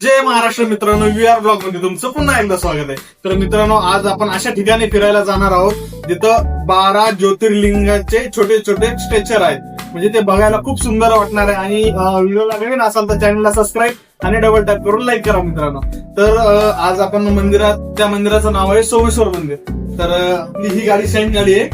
जय महाराष्ट्र मित्रांनो you R ब्लॉगमध्ये तुमचं पुन्हा एकदा स्वागत आहे. तर मित्रांनो आज आपण अशा ठिकाणी फिरायला जाणार आहोत जिथं बारा ज्योतिर्लिंगाचे छोटे छोटे स्ट्रेचर आहेत. म्हणजे ते बघायला खूप सुंदर वाटणार आहे आणि व्हिडिओला नवीन असाल तर चॅनलला सबस्क्राईब आणि डबल टॅप करून लाईक करा मित्रांनो. तर आज आपण मंदिरात त्या मंदिराचं नाव आहे सोमेश्वर मंदिर. तर आपली ही गाडी शाईन गाडी आहे.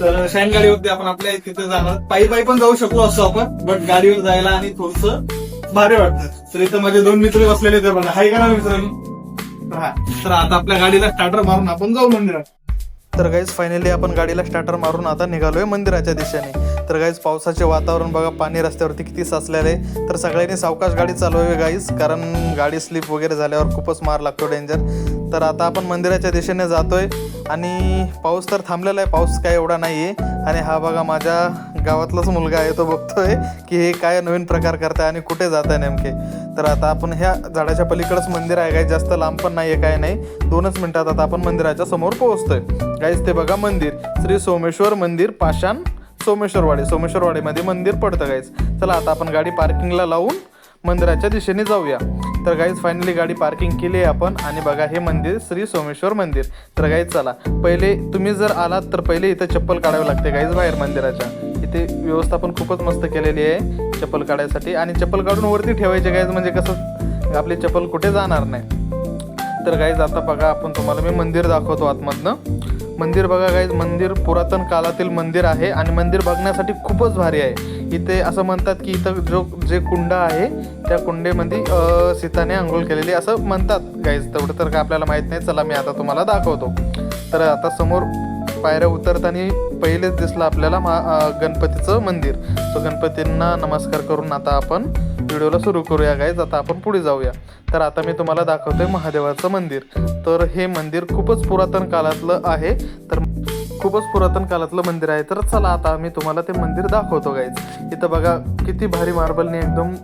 तर शाईन गाडीवरती आपण आपल्या तिथे जाणार. पायी पायी पण जाऊ शकू असं आपण बट गाडीवर जायला आणि थोडस भारी वाटतं. तर इथं माझे दोन मित्र बसलेले तर बघा. हाय करा मित्रांनो? हा. तर आता आपल्या गाडीला स्टार्टर मारून आपण जाऊ मंदिरात. तर गाईज फायनली आपण गाडीला स्टार्टर मारून आता निघालोय मंदिराच्या दिशेने. तर गाईज पावसाचे वातावरण बघा पाणी रस्त्यावरती किती साचलेलं आहे. तर सगळ्यांनी सावकाश गाडी चालवावी गाईज कारण गाडी स्लिप वगैरे झाल्यावर खूपच मार लागतो डेंजर तर आता आपण मंदिराच्या दिशेने जातोय. आणि पाऊस तर थांबलेला आहे पाऊस काय एवढा नाही आहे आणि हा बघा माझ्या गावातलाच मुलगा आहे तो बघतोय की हे काय नवीन प्रकार करताय आणि कुठे जात आहे नेमके. तर आता आपण ह्या झाडाच्या पलीकडंच मंदिर आहे. काय जास्त लांब पण नाही आहे काय नाही. दोनच मिनिटात आता आपण मंदिराच्या समोर पोहोचतोय. काहीच ते बघा मंदिर. श्री सोमेश्वर मंदिर पाषाण सोमेश्वरवाडी. सोमेश्वरवाडीमध्ये मंदिर पडतं गाईज चला आता आपण गाडी पार्किंगला लावून मंदिराच्या दिशेने जाऊया. तर गाईज फायनली गाडी पार्किंग केली आहे आपण. आणि बघा हे मंदिर श्री सोमेश्वर मंदिर. तर गाईज चला. पहिले तुम्ही जर आलात तर पहिले इथं चप्पल काढावी लागते गाईज बाहेर मंदिराच्या. इथे व्यवस्था पण खूपच मस्त केलेली आहे चप्पल काढायसाठी. आणि चप्पल काढून वरती ठेवायचे गाईज म्हणजे कसं आपली चप्पल कुठे जाणार नाही. तर गाईज आता बघा आपण तुम्हाला मी मंदिर दाखवतो आतमधनं. मंदिर बघा गाईज मंदिर पुरातन काळातील मंदिर आहे. आणि मंदिर बघण्यासाठी खूपच भारी आहे. इथे असं म्हणतात की इथं जो जे कुंड आहे त्या कुंडेमध्ये सीताने आंघोळ केलेली असं म्हणतात. गाईज तेवढं तर काय आपल्याला माहीत नाही. चला मी आता तुम्हाला दाखवतो. तर आता समोर पायऱ्या उतरताना पहिलेच दिसलं आपल्याला मा गणपतीचं मंदिर. सो गणपतींना नमस्कार करून आता आपण व्हिडिओला सुरू करूया गाईज आता आपण पुढे जाऊया. तर आता मी तुम्हाला दाखवतोय महादेवाचं मंदिर. तर हे मंदिर खूपच पुरातन काळातलं आहे. तर खूपच पुरातन काळातलं मंदिर आहे. तर चला आता मी तुम्हाला ते मंदिर दाखवतो गाईज इथं बघा किती भारी मार्बलने एकदम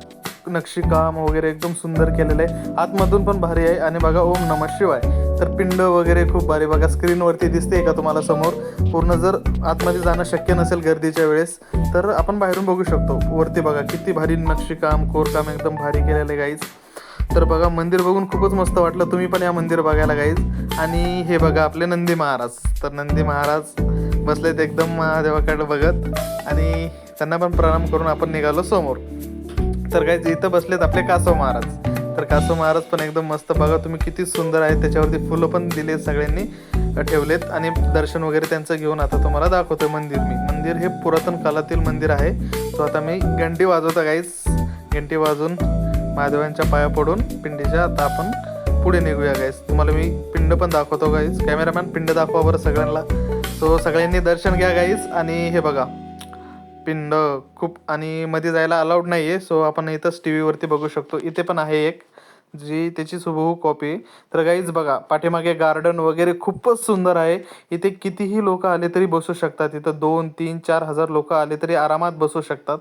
नक्षीकाम वगैरे एकदम सुंदर केलेलं आहे. आतमधून पण भारी आहे आणि बघा ओम नम शिवाय. तर पिंड वगैरे खूप भारी. बघा स्क्रीनवरती दिसते का तुम्हाला समोर? पूर्ण जर आतमध्ये जाणं शक्य नसेल गर्दीच्या वेळेस तर आपण बाहेरून बघू शकतो. वरती बघा किती भारी नक्षीकाम कोरकाम एकदम भारी केलेलं आहे गाईज तर बघा मंदिर बघून खूपच मस्त वाटलं. तुम्ही पण या मंदिर बघायला गाईज आणि हे बघा आपले नंदी महाराज. तर नंदी महाराज बसलेत एकदम महादेवाकडे बघत. आणि त्यांना पण प्रणाम करून आपण निघालो समोर. तर काय इथं बसलेत आपले कासव महाराज. तर कासव महाराज पण एकदम मस्त. बघा तुम्ही किती सुंदर आहेत. त्याच्यावरती फुलं पण दिले सगळ्यांनी ठेवलेत. आणि दर्शन वगैरे त्यांचं घेऊन आता तुम्हाला दाखवतोय मंदिर मी. मंदिर हे पुरातन काळातील मंदिर आहे. तो आता मी घंटी वाजवतो गाईस घंटी वाजून महादेवांच्या पाया पडून पिंडीच्या आता आपण पुढे निघूया गाईस तुम्हाला मी पिंड पण दाखवतो गाईस कॅमेरामॅन पिंड दाखवा बरं सगळ्यांना. सो सगळ्यांनी दर्शन घ्या गाईस आणि हे बघा. पिंड खूप आणि मध्ये जायला अलाउड नाही आहे सो आपण इथंच टी व्हीवरती बघू शकतो. इथे पण आहे एक जी त्याची सुबहू कॉपी तर गाईज बघा पाठीमागे गार्डन वगैरे खूपच सुंदर आहे. इथे कितीही लोक आले तरी बसू शकतात. इथं दोन तीन चार हजार लोक आले तरी आरामात बसू शकतात.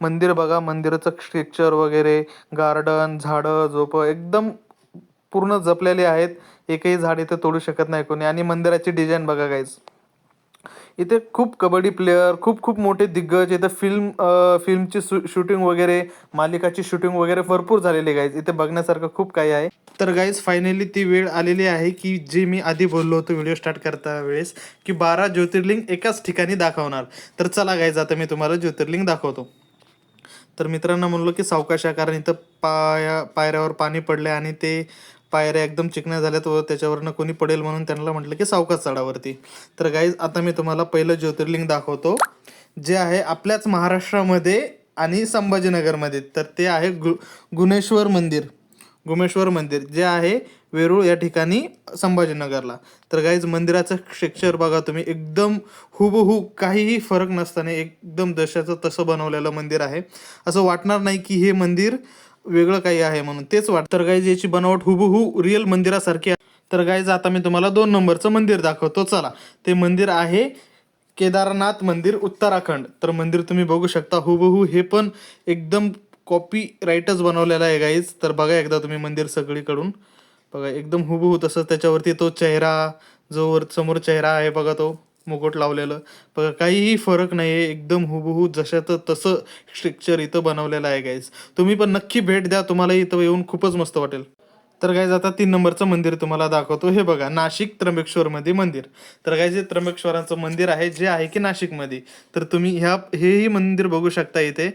मंदिर बघा मंदिराचं स्ट्रक्चर वगैरे गार्डन झाडं झोपं एकदम पूर्ण जपलेले आहेत. एकही झाड इथे तोडू शकत नाही कोणी. आणि मंदिराची डिझाईन बघा गाईज इथे खूप कबड्डी प्लेयर खूप खूप मोठे दिग्गज इथं फिल्म फिल्मची फिल्मची शूटिंग वगैरे मालिकाची शूटिंग वगैरे भरपूर झालेली गाईज इथे बघण्यासारखं खूप काही आहे. तर गाईज फायनली ती वेळ आलेली आहे की जी मी आधी बोललो होतो व्हिडिओ स्टार्ट करता वेळेस की बारा ज्योतिर्लिंग एकाच ठिकाणी दाखवणार. तर चला गाईज आता मी तुम्हाला ज्योतिर्लिंग दाखवतो. तर मित्रांनो म्हणलो की सावकाश आहे कारण इथं पाया पायऱ्यावर पाणी पडले आणि ते पायऱ्या एकदम चिकण्या झाल्यात व त्याच्यावरनं कोणी पडेल म्हणून त्यांना म्हटलं की सावकाश चढावरती. तर गाईज आता मी तुम्हाला पहिलं ज्योतिर्लिंग दाखवतो जे आहे आपल्याच महाराष्ट्रामध्ये आणि संभाजीनगरमध्ये. तर ते आहे गु गुणेश्वर मंदिर. गुमेश्वर मंदिर. जे आहे वेरूळ या ठिकाणी संभाजीनगरला. तर गाईज मंदिराचं स्ट्रक्चर बघा तुम्ही. एकदम हुबहू काहीही फरक नसताना एकदम जशाचं तसं बनवलेलं मंदिर आहे. असं वाटणार नाही की हे मंदिर वेगळं काही आहे म्हणून. तेच वाट तर गाईज याची बनावट हुबहू रिअल मंदिरासारखी आहे. तर गाईज आता मी तुम्हाला दोन नंबरचं मंदिर दाखवतो. चला. ते मंदिर आहे केदारनाथ मंदिर उत्तराखंड. तर मंदिर तुम्ही बघू शकता. हुबहू हे पण एकदम कॉपी राईटच बनवलेलं आहे गाईज तर बघा एकदा तुम्ही मंदिर सगळीकडून. बघा एकदम हुबहू तसं त्याच्यावरती तो चेहरा जो वर समोर चेहरा आहे बघा तो मुकुट लावलेलं. बघा काहीही फरक नाही आहे एकदम हुबहू जशाचं तसं स्ट्रक्चर इथं बनवलेलं आहे गाईज तुम्ही पण नक्की भेट द्या तुम्हाला इथं येऊन खूपच मस्त वाटेल. तर गाईज आता तीन नंबरचं मंदिर तुम्हाला दाखवतो. हे बघा नाशिक त्र्यंबकेश्वरमध्ये मंदिर. तर गाईज हे त्र्यंबकेश्वराचं मंदिर आहे जे आहे की नाशिकमध्ये. तर तुम्ही ह्या हेही मंदिर बघू शकता इथे.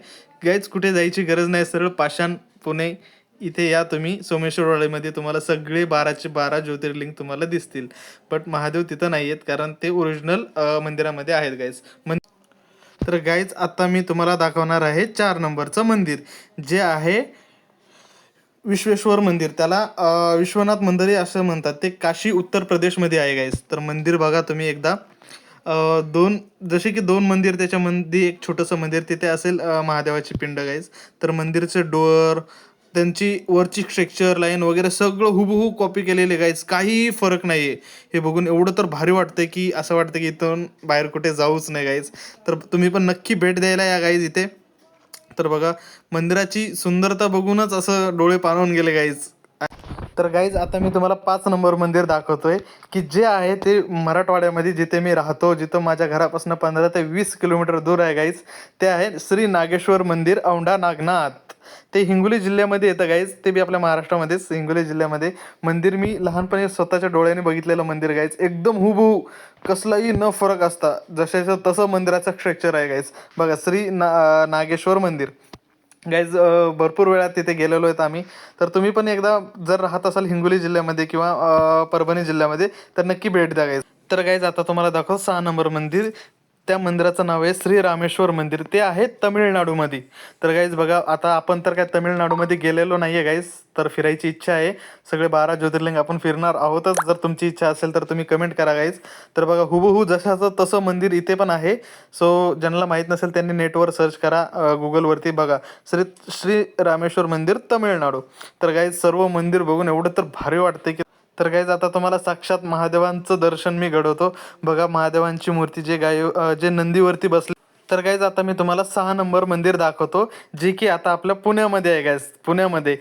गाईज कुठे जायची गरज नाही सरळ पाषाण पुणे इथे या तुम्ही सोमेश्वरवाडीमध्ये तुम्हाला सगळे बाराचे बारा ज्योतिर्लिंग तुम्हाला दिसतील. बट महादेव तिथं नाही आहेत कारण ते ओरिजिनल मंदिरामध्ये आहेत गाईज मन तर गाईज आता मी तुम्हाला दाखवणार आहे चार नंबरचं मंदिर जे आहे विश्वेश्वर मंदिर. त्याला विश्वनाथ मंदिर असं म्हणतात. ते काशी उत्तर प्रदेशमध्ये आहे गाईज तर मंदिर बघा तुम्ही एकदा. दोन जसे की दोन मंदिर त्याच्यामध्ये एक छोटंसं मंदिर तिथे असेल महादेवाची पिंड गाईज तर मंदिरचं डोअर त्यांची वरची स्ट्रेक्चर लाईन वगैरे सगळं हुबहू कॉपी केलेले गाईज काहीही फरक नाही आहे हे बघून एवढं तर भारी वाटतंय की असं वाटतं की इथून बाहेर कुठे जाऊच नाही गाईज तर तुम्ही पण नक्की भेट द्यायला या गाईज इथे. तर बघा मंदिराची सुंदरता बघूनच असं डोळे पाणवून गेले गाईज तर गाईज आता मी तुम्हाला पाच नंबर मंदिर दाखवतोय की जे आहे ते मराठवाड्यामध्ये जिथे मी राहतो जिथं माझ्या घरापासून पंधरा ते वीस किलोमीटर दूर आहे गाईज ते आहे श्री नागेश्वर मंदिर औंढा नागनाथ. ते हिंगोली जिल्ह्यामध्ये येतं गाईज ते बी आपल्या महाराष्ट्रामध्येच हिंगोली जिल्ह्यामध्ये. मंदिर मी लहानपणी स्वतःच्या डोळ्याने बघितलेलं मंदिर गाईज एकदम हुबहू. कसलाही न फरक असता जशाचं तसं मंदिराचं स्ट्रक्चर आहे गाईज बघा श्री ना नागेश्वर मंदिर. गाईज भरपूर वेळा तिथे गेलेलो आहेत आम्ही. तर तुम्ही पण एकदा जर राहत असाल हिंगोली जिल्ह्यामध्ये किंवा परभणी जिल्ह्यामध्ये तर नक्की भेट द्या गाईज तर गाईज आता तुम्हाला दाखव सहा नंबर मंदिर. त्या मंदिराचं नाव आहे श्री रामेश्वर मंदिर. ते आहे तमिळनाडूमध्ये. तर गाईज बघा आता आपण तर काय तमिळनाडूमध्ये गेलेलो नाही आहे गाईज तर फिरायची इच्छा आहे. सगळे बारा ज्योतिर्लिंग आपण फिरणार आहोतच. जर तुमची इच्छा असेल तर तुम्ही कमेंट करा गाईज तर बघा हुबहू जशाचं तसं मंदिर इथे पण आहे. सो ज्यांना माहीत नसेल त्यांनी नेटवर सर्च करा गुगलवरती बघा. श्री श्री रामेश्वर मंदिर तमिळनाडू. तर गाईज सर्व मंदिर बघून एवढं तर भारी वाटते की तर गाईज आता तुम्हाला साक्षात महादेवांचं दर्शन मी घडवतो. बघा महादेवांची मूर्ती जे गाय जे नंदीवरती बसले. तर गाईज आता मी तुम्हाला सहा नंबर मंदिर दाखवतो जे की आता आपल्या पुण्यामध्ये आहे गाईज पुण्यामध्ये.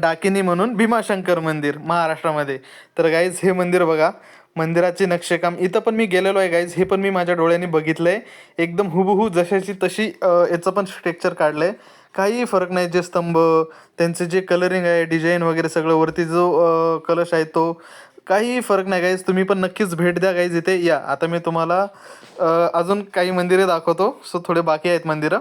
डाकिनी म्हणून भीमाशंकर मंदिर महाराष्ट्रामध्ये. तर गाईज हे मंदिर बघा मंदिराचे नक्षीकाम. इथं पण मी गेलेलो आहे गाईज हे पण मी माझ्या डोळ्यांनी आहे एकदम हुबहू जशाची तशी याचं पण स्ट्रक्चर आहे काही फरक नाही जे स्तंभ त्यांचे जे कलरिंग आहे डिझाईन वगैरे सगळं वरती जो कलश आहे तो काही फरक नाही गाईज तुम्ही पण नक्कीच भेट द्या गाईज इथे. या आता मी तुम्हाला अजून काही मंदिरे दाखवतो. सो थोडे बाकी आहेत मंदिरं.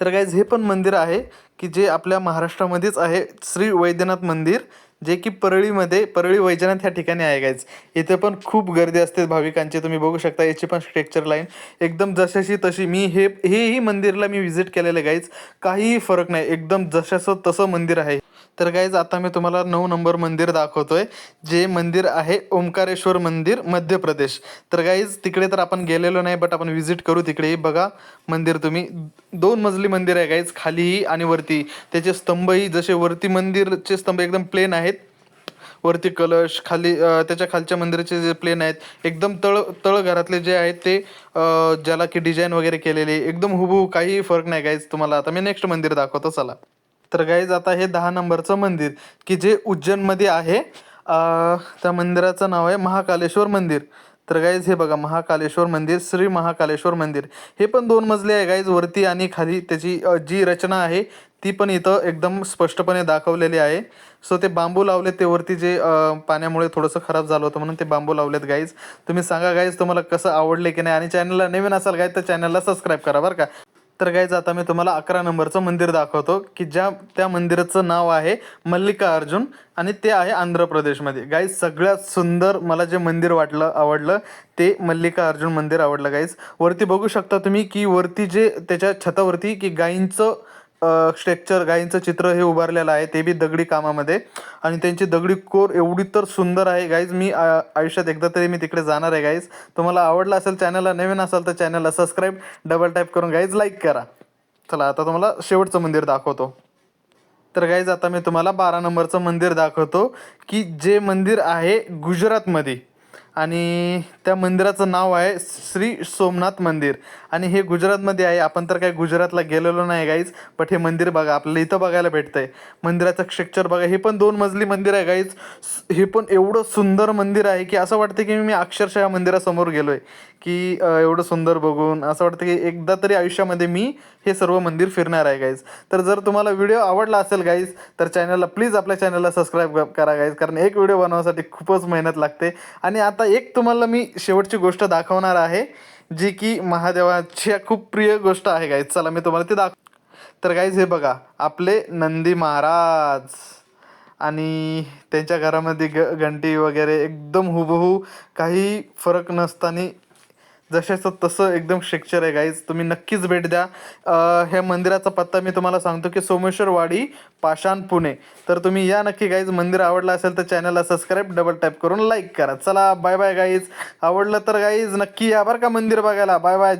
तर गाईज हे पण मंदिर आहे की जे आपल्या महाराष्ट्रामध्येच आहे श्री वैद्यनाथ मंदिर. जे की परळीमध्ये परळी वैजनाथ ह्या ठिकाणी आहे गाईज इथे पण खूप गर्दी असते भाविकांची तुम्ही बघू शकता. याची पण स्ट्रक्चर लाईन एकदम जशाशी तशी मी हे हेही मंदिरला मी व्हिजिट केलेलं गाईज काहीही फरक नाही. एकदम जशाचं तसं मंदिर आहे. तर गाईज आता मी तुम्हाला नऊ नंबर मंदिर दाखवतोय जे मंदिर आहे ओंकारेश्वर मंदिर मध्य प्रदेश. तर गाईज तिकडे तर आपण गेलेलो नाही बट आपण व्हिजिट करू तिकडे. बघा मंदिर तुम्ही. दोन मजली मंदिर आहे गाईज खालीही आणि वरती. त्याचे स्तंभही जसे वरती मंदिरचे स्तंभ एकदम प्लेन आहेत. वरती कलश खाली त्याच्या खालच्या मंदिराचे जे प्लेन आहेत. एकदम तळ तळ घरातले जे आहेत ते ज्याला की डिझाईन वगैरे केलेले एकदम हुबहू काही फरक नाही गाईज तुम्हाला. आता मी नेक्स्ट मंदिर दाखवतो चला. तर गाईज आता हे दहा नंबरचं मंदिर की जे उज्जैनमध्ये आहे. त्या मंदिराचं नाव आहे महाकालेश्वर मंदिर. तर गाईज हे बघा महाकालेश्वर मंदिर श्री महाकालेश्वर मंदिर. हे पण दोन मजले आहे गाईज वरती आणि खाली. त्याची जी रचना आहे ती पण इथं एकदम स्पष्टपणे दाखवलेली आहे. सो ते बांबू लावलेत ते वरती जे पाण्यामुळे थोडंसं खराब झालं होतं म्हणून ते बांबू लावलेत गाईज तुम्ही सांगा गाईज तुम्हाला कसं आवडले की नाही? आणि चॅनलला नवीन असाल गाईज तर चॅनलला सबस्क्राईब करा बरं का. तर गाईज आता मी तुम्हाला अकरा नंबरचं मंदिर दाखवतो की ज्या त्या मंदिराचं नाव आहे मल्लिका अर्जुन आणि ते आहे आंध्र प्रदेशमध्ये. गाईज सगळ्यात सुंदर मला जे मंदिर वाटलं आवडलं ते मल्लिका अर्जुन मंदिर आवडलं गाईज वरती बघू शकता तुम्ही की वरती जे त्याच्या छतावरती की गाईंचं स्ट्रक्चर गायींचं चित्र हे उभारलेलं आहे ते बी दगडी कामामध्ये. आणि त्यांची दगडी कोर एवढी तर सुंदर आहे गाईज मी आयुष्यात एकदा तरी मी तिकडे जाणार आहे गाईज तुम्हाला आवडलं असेल चॅनलला नवीन असाल तर चॅनलला सबस्क्राईब डबल टाईप करून गाईज लाईक करा. चला आता तुम्हाला शेवटचं मंदिर दाखवतो. तर गाईज आता मी तुम्हाला बारा नंबरचं मंदिर दाखवतो की जे मंदिर आहे गुजरातमध्ये. आणि त्या मंदिराचं नाव आहे श्री सोमनाथ मंदिर. आणि हे गुजरातमध्ये आहे. आपण तर काही गुजरातला गेलेलो नाही गाईज बट हे मंदिर बघा आपल्याला इथं बघायला भेटतं आहे मंदिराचं स्ट्रक्चर बघा. हे पण दोन मजली मंदिर आहे गाईज हे पण एवढं सुंदर मंदिर आहे की असं वाटतं की मी अक्षरशः या मंदिरासमोर आहे की एवढं सुंदर बघून असं वाटतं की एकदा तरी आयुष्यामध्ये मी हे सर्व मंदिर फिरणार आहे गाईज तर जर तुम्हाला व्हिडिओ आवडला असेल गाईज तर चॅनलला प्लीज आपल्या चॅनलला सबस्क्राईब करा गाईज कारण एक व्हिडिओ बनवण्यासाठी खूपच मेहनत लागते. आणि आता एक तुम्हाला मी शेवटची गोष्ट दाखवणार आहे. जी की महादेवाची खूप प्रिय गोष्ट आहे गाईज चला मी तुम्हाला ते दाख तर गाईज हे बघा आपले नंदी महाराज आणि त्यांच्या घरामध्ये ग घंटी वगैरे एकदम हुबहू काही फरक नसताना जशाचं तसं एकदम स्ट्रक्चर आहे गाईज तुम्ही नक्कीच भेट द्या. ह्या मंदिराचा पत्ता मी तुम्हाला सांगतो की सोमेश्वरवाडी पाषाण पुणे. तर तुम्ही या नक्की गाईज मंदिर आवडलं असेल तर चॅनलला सबस्क्राईब डबल टॅप करून लाईक करा. चला बाय बाय गाईज आवडलं तर गाईज नक्की या बरं का मंदिर बघायला. Bye bye